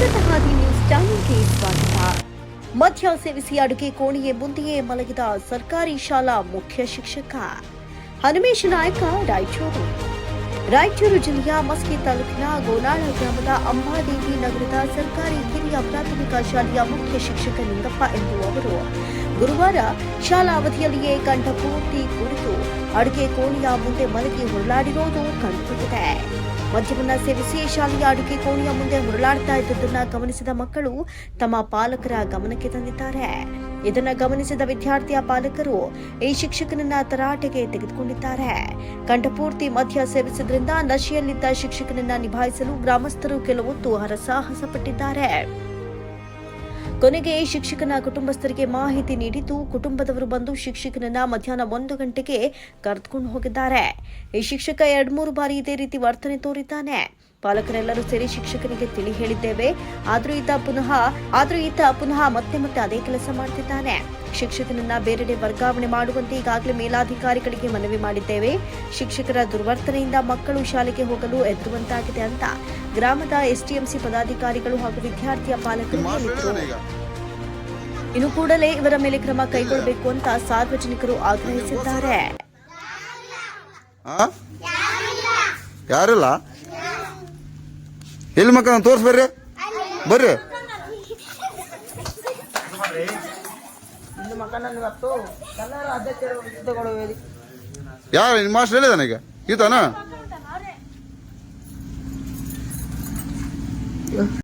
ಹಾದಿ ನ್ಯೂಸ್ ಚಾನೆಲ್ಗೆ ಸ್ವಾಗತ. ಮದ್ಯ ಸೇವಿಸಿ ಅಡುಗೆ ಕೋಣೆಯ ಮುಂದೆಯೇ ಮಲಗಿದ ಸರ್ಕಾರಿ ಶಾಲಾ ಮುಖ್ಯ ಶಿಕ್ಷಕ. ಹನುಮೇಶ ನಾಯಕ, ರಾಯಚೂರು. ರಾಯಚೂರು ಜಿಲ್ಲೆಯ ಮಸ್ಕಿ ತಾಲೂಕಿನ ಗೋನಾಳ ಗ್ರಾಮದ ಅಂಬಾದೇವಿ ನಗರದ ಸರ್ಕಾರಿ ಹಿರಿಯ ಪ್ರಾಥಮಿಕ ಶಾಲೆಯ ಮುಖ್ಯ ಶಿಕ್ಷಕ ನಿಂಗಪ್ಪ ಎಂಬುವವರು ಗುರುವಾರ ಶಾಲಾ ಅವಧಿಯಲ್ಲಿಯೇ ಕಂಠಪೂರ್ತಿ ಕುಡಿದು ಅಡುಗೆ ಕೋಣೆಯ ಮುಂದೆ ಮಲಗಿ ಹೊರಳಾಡಿರೋದು ಕಂಡುಬಂದಿದೆ. ಮದ್ಯವನ್ನ ಸೇವಿಸಿ ಶಾಲೆಯ ಅಡುಗೆ ಕೋಣೆಯ ಮುಂದೆ ಹೊರಳಾಡ್ತಾ ಇದ್ದುದನ್ನ ಗಮನಿಸಿದ ಮಕ್ಕಳು ತಮ್ಮ ಪಾಲಕರ ಗಮನಕ್ಕೆ ತಂದಿದ್ದಾರೆ. ಇದನ್ನ ಗಮನಿಸಿದ ವಿದ್ಯಾರ್ಥಿಯ ಪಾಲಕರು ಈ ಶಿಕ್ಷಕನನ್ನ ತರಾಟೆಗೆ ತೆಗೆದುಕೊಂಡಿದ್ದಾರೆ. ಕಂಠಪೂರ್ತಿ ಮದ್ಯ ಸೇವಿಸಿದ್ರಿಂದ ನಶೆಯಲ್ಲಿದ್ದ ಶಿಕ್ಷಕನನ್ನ ನಿಭಾಯಿಸಲು ಗ್ರಾಮಸ್ಥರು ಕೆಲವೊತ್ತು ಹರಸಾಹಸ ಪಟ್ಟಿದ್ದಾರೆ ಕೊನೆಗೆ ಶಿಕ್ಷಕನ ಕುಟುಂಬಸ್ಥರಿಗೆ ಮಾಹಿತಿ ನೀಡಿದ್ದು, ಕುಟುಂಬದವರು ಬಂದು ಶಿಕ್ಷಕನನ್ನ ಮಧ್ಯಾಹ್ನ ಒಂದು ಗಂಟೆಗೆ ಕರೆದುಕೊಂಡು ಹೋಗಿದ್ದಾರೆ. ಈ ಶಿಕ್ಷಕ ಎರಡ್ಮೂರು ಬಾರಿ ಇದೇ ರೀತಿ ವರ್ತನೆ ತೋರಿದ್ದಾನೆ. ಪಾಲಕರೆಲ್ಲರೂ ಸೇರಿ ಶಿಕ್ಷಕನಿಗೆ ತಿಳಿ ಹೇಳಿದ್ದೇವೆ. ಆದ್ರೂ ಈತ ಪುನಃ ಆದ್ರೂ ಈತ ಪುನಃ ಮತ್ತೆ ಮತ್ತೆ ಅದೇ ಕೆಲಸ ಮಾಡ್ತಿದ್ದಾನೆ. ಶಿಕ್ಷಕನನ್ನ ಬೇರೆಡೆ ವರ್ಗಾವಣೆ ಮಾಡುವಂತೆ ಈಗಾಗಲೇ ಮೇಲಾಧಿಕಾರಿಗಳಿಗೆ ಮನವಿ ಮಾಡಿದ್ದೇವೆ. ಶಿಕ್ಷಕರ ದುರ್ವರ್ತನೆಯಿಂದ ಮಕ್ಕಳು ಶಾಲೆಗೆ ಹೋಗಲು ಎದುರುವಂತಾಗಿದೆ ಅಂತ ಗ್ರಾಮದ ಎಸ್ಟಿಎಂಸಿ ಪದಾಧಿಕಾರಿಗಳು ಹಾಗೂ ವಿದ್ಯಾರ್ಥಿಯ ಪಾಲಕರು ಹೇಳಿದರು. ಇನ್ನು ಕೂಡಲೇ ಇವರ ಮೇಲೆ ಕ್ರಮ ಕೈಗೊಳ್ಳಬೇಕು ಅಂತ ಸಾರ್ವಜನಿಕರು ಆಗ್ರಹಿಸಿದ್ದಾರೆ. ಎಲ್ಲಿ ಮಕ್ಕ ತೋರ್ಸ್ ಬರ್ರಿ. ಬರ್ರಿ. ಯಾರು ನಿಮ್ಮ ಮಾಸ್ಟರ್ ಹೇಳಿದಾನ ಈಗ? ಈತನ?